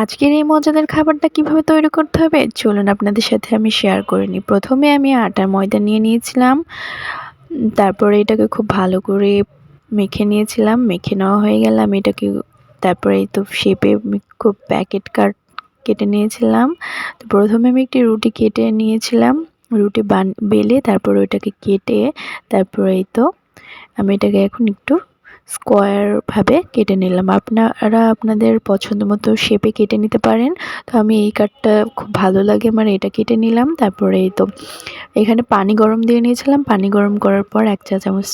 আজকের এই মজাদার খাবারটা কীভাবে তৈরি করতে হবে, চলুন আপনাদের সাথে আমি শেয়ার করে নিই। প্রথমে আমি আটার ময়দা নিয়ে নিয়েছিলাম, তারপরে এটাকে খুব ভালো করে মেখে নিয়েছিলাম, মেখে নেওয়া হয়ে গেলে, আমি এটাকে তারপরে এই তো শেপে খুব প্যাকেট কাট কেটে নিয়েছিলাম। তো প্রথমে আমি একটি রুটি কেটে নিয়েছিলাম, রুটি বান, বেলে তারপর ওইটাকে কেটে তারপরে এই তো আমি এটাকে এখন একটু স্কোয়ারভাবে কেটে নিলাম। আপনারা আপনাদের পছন্দ মতো শেপে কেটে নিতে পারেন। তো আমি এই কাঠটা খুব ভালো লাগে আমার এটা কেটে নিলাম। তারপরে এই তো এখানে পানি গরম দিয়ে নিয়েছিলাম। পানি গরম করার পর এক চা চামচ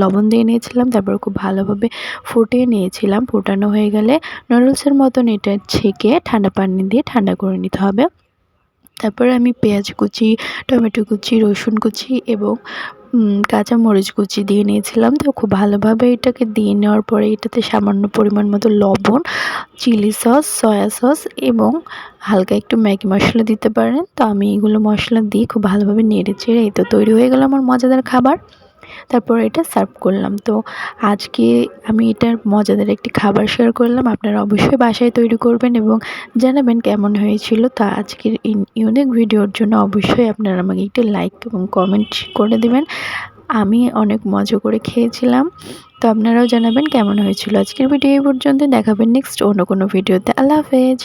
লবণ দিয়ে নিয়েছিলাম। তারপর খুব ভালোভাবে ফুটিয়ে নিয়েছিলাম। ফোটানো হয়ে গেলে নুডলসের মতন এটা ছেঁকে ঠান্ডা পানি দিয়ে ঠান্ডা করে নিতে হবে। তারপরে আমি পেঁয়াজ কুচি, টমেটো কুচি, রসুন কুচি এবং কাঁচা মরিচ কুচি দিয়ে নিয়েছিলাম। তো খুব ভালোভাবে এটাকে দিয়ে নেওয়ার পরে এটাতে সামান্য পরিমাণ মতো লবণ, চিলি সস, সয়া সস এবং হালকা একটু ম্যাগি মশলা দিতে পারেন। তো আমি এগুলো মশলা দিয়ে খুব ভালোভাবে নেড়ে চেড়ে এই তো তৈরি হয়ে গেলো আমার মজাদার খাবার। তারপর এটা সার্ভ করলাম। তো আজকে আমি এটার মজাদার একটি খাবার শেয়ার করলাম। আপনারা অবশ্যই বাসায় তৈরি করবেন এবং জানাবেন কেমন হয়েছিল। তা আজকের ইউনিক ভিডিওর জন্য অবশ্যই আপনারা আমাকে একটি লাইক এবং কমেন্ট করে দেবেন। আমি অনেক মজা করে খেয়েছিলাম। তো আপনারাও জানাবেন কেমন হয়েছিল আজকের ভিডিও এই পর্যন্ত দেখাবেন নেক্সট অন্য কোনো ভিডিওতে আল্লাহ হাফেজ।